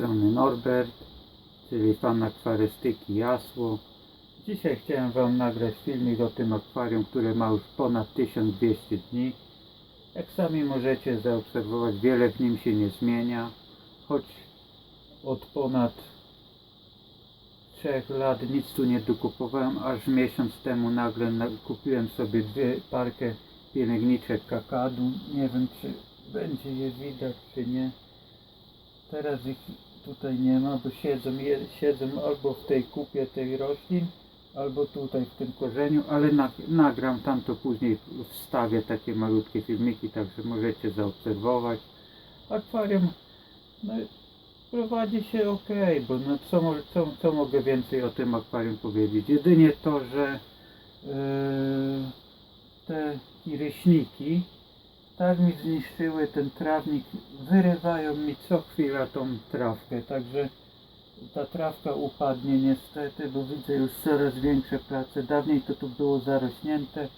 Strony Norbert, czyli fan akwarystyki Jasło. Dzisiaj chciałem Wam nagrać filmik o tym akwarium, które ma już ponad 1200 dni. Jak sami możecie zaobserwować, wiele w nim się nie zmienia, choć od ponad 3 lat nic tu nie dokupowałem, aż miesiąc temu nagle na- kupiłem sobie dwie parkę pielęgniczek kakadu. Nie wiem, czy będzie je widać, czy nie. Teraz ich tutaj nie ma, bo siedzą, siedzą albo w tej kupie tej roślin, albo tutaj w tym korzeniu, ale na, nagram tam to później, wstawię takie malutkie filmiki, także możecie zaobserwować. Akwarium no, prowadzi się ok, bo no, co, co, co mogę więcej o tym akwarium powiedzieć? Jedynie to, że yy, te iryśniki tak mi zniszczyły ten trawnik, wyrywają mi co chwila tą trawkę, także ta trawka upadnie niestety, bo widzę już coraz większe prace. Dawniej to tu było zarośnięte,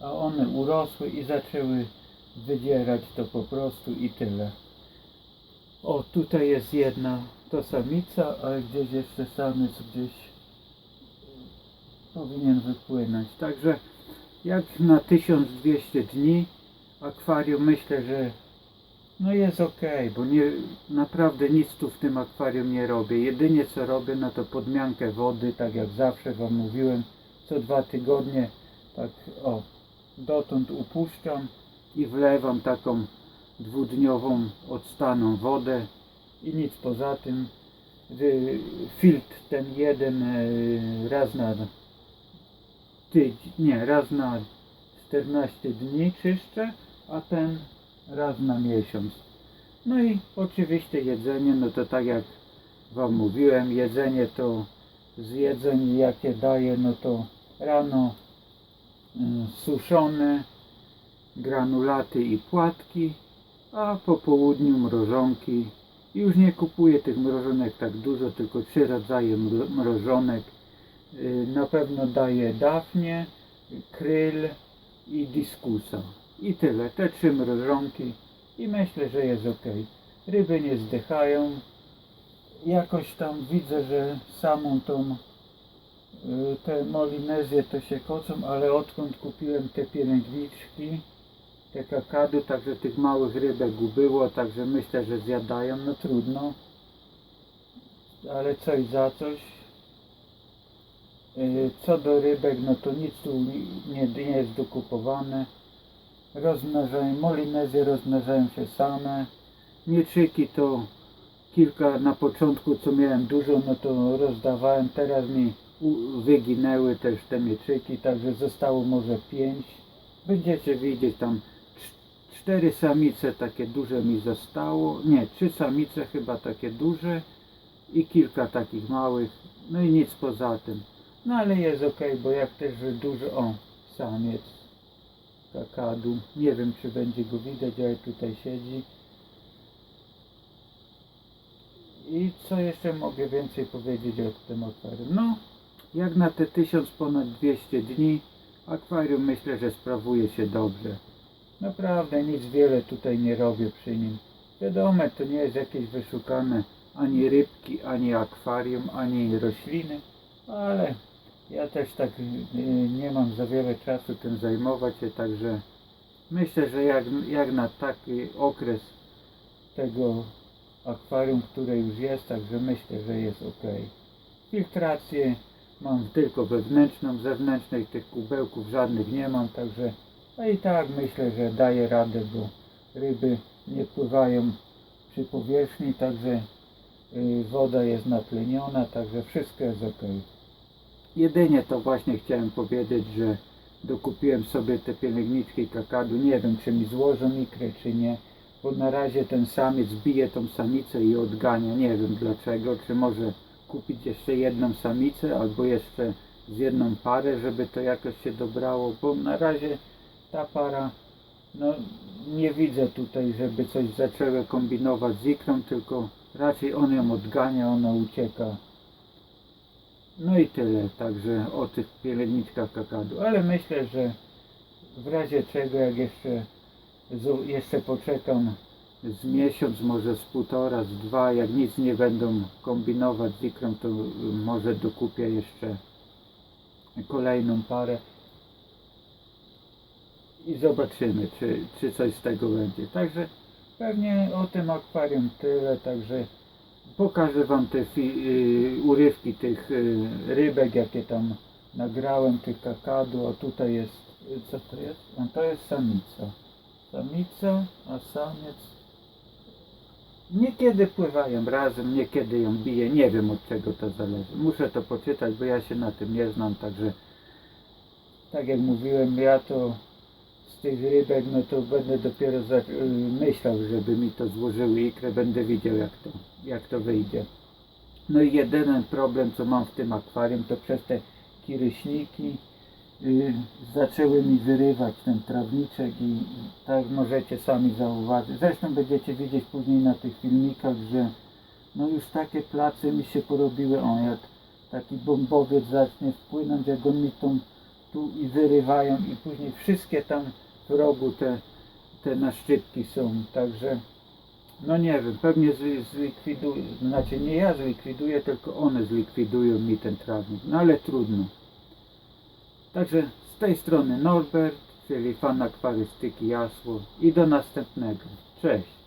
a one urosły i zaczęły wydzierać to po prostu i tyle. O, tutaj jest jedna, to samica, ale gdzieś jeszcze samiec gdzieś powinien wypłynąć. Także jak na 1200 dni akwarium myślę, że no jest ok, bo nie, naprawdę nic tu w tym akwarium nie robię. Jedynie co robię, no to podmiankę wody, tak jak zawsze Wam mówiłem, co dwa tygodnie, tak o, dotąd upuszczam i wlewam taką dwudniową odstaną wodę i nic poza tym. Filtr ten jeden e, raz na tydzień, nie, raz na 14 dni czyszczę, a ten raz na miesiąc. No i oczywiście jedzenie, no to tak jak Wam mówiłem, jedzenie to z jedzeń jakie daję, no to rano mm, suszone, granulaty i płatki, a po południu mrożonki. Już nie kupuję tych mrożonek tak dużo, tylko trzy rodzaje mro- mrożonek. Y, Na pewno daję dafnię, kryl i diskusa. I tyle, te trzy mrożonki i myślę, że jest ok. Ryby nie zdychają. Jakoś tam widzę, że samą tą y, te molinezje to się kocą, ale odkąd kupiłem te pielęgniczki, te kakadu, także tych małych rybek ubyło, także myślę, że zjadają, no trudno. Ale coś za coś. Y, Co do rybek, no to nic tu nie, nie jest dokupowane. Rozmnażają, molinezje rozmnażają się same. Mieczyki to kilka na początku, co miałem dużo, no to rozdawałem. Teraz mi wyginęły też te mieczyki, także zostało może pięć. Będziecie widzieć tam cz- cztery samice takie duże mi zostało. Nie, trzy samice chyba takie duże i kilka takich małych. No i nic poza tym. No ale jest ok, bo jak też dużo, o, samiec kakadu. Nie wiem, czy będzie go widać, ale tutaj siedzi. I co jeszcze mogę więcej powiedzieć o tym akwarium? No, jak na te 1000 ponad 200 dni, akwarium myślę, że sprawuje się dobrze. Naprawdę nic wiele tutaj nie robię przy nim. Wiadomo, to nie jest jakieś wyszukane ani rybki, ani akwarium, ani rośliny, ale ja też tak y, nie mam za wiele czasu tym zajmować się, także myślę, że jak, jak na taki okres tego akwarium, które już jest, także myślę, że jest ok. Filtrację mam tylko wewnętrzną, zewnętrznej tych kubełków żadnych nie mam, także a i tak myślę, że daję radę, bo ryby nie pływają przy powierzchni, także y, woda jest natleniona, także wszystko jest ok. Jedynie to właśnie chciałem powiedzieć, że dokupiłem sobie te pielęgniczki kakadu. Nie wiem, czy mi złożą ikrę, czy nie, bo na razie ten samiec bije tą samicę i odgania. Nie wiem dlaczego. Czy może kupić jeszcze jedną samicę, albo jeszcze z jedną parę, żeby to jakoś się dobrało, bo na razie ta para, no nie widzę tutaj, żeby coś zaczęły kombinować z ikrą, tylko raczej on ją odgania, ona ucieka. No i tyle, także o tych pielęgniczkach kakadu. Ale myślę, że w razie czego, jak jeszcze, jeszcze poczekam z miesiąc, może z półtora, z dwa, jak nic nie będą kombinować z ikrą, to może dokupię jeszcze kolejną parę i zobaczymy, czy, czy coś z tego będzie. Także pewnie o tym akwarium tyle, także pokażę Wam te y, urywki tych y, rybek, jakie tam nagrałem, tych kakadu, a tutaj jest, y, co to jest? A to jest samica. Samica, a samiec Niekiedy pływają razem, niekiedy ją bije, nie wiem od czego to zależy. Muszę to poczytać, bo ja się na tym nie znam, także tak jak mówiłem, ja to z tych rybek, no to będę dopiero za, y, myślał, żeby mi to złożyły ikrę, będę widział jak to, jak to wyjdzie. No i jedyny problem, co mam w tym akwarium, to przez te kiryśniki y, zaczęły mi wyrywać ten trawniczek i tak możecie sami zauważyć. Zresztą będziecie widzieć później na tych filmikach, że no już takie place mi się porobiły, o jak taki bombowiec zacznie wpłynąć, jak on mi tą tu i wyrywają i później wszystkie tam w rogu te, te naszczypki są, także no nie wiem, pewnie zlikwiduję, znaczy nie ja zlikwiduję, tylko one zlikwidują mi ten trawnik, no ale trudno. Także z tej strony Norbert, czyli fan akwarystyki Jasło i do następnego. Cześć!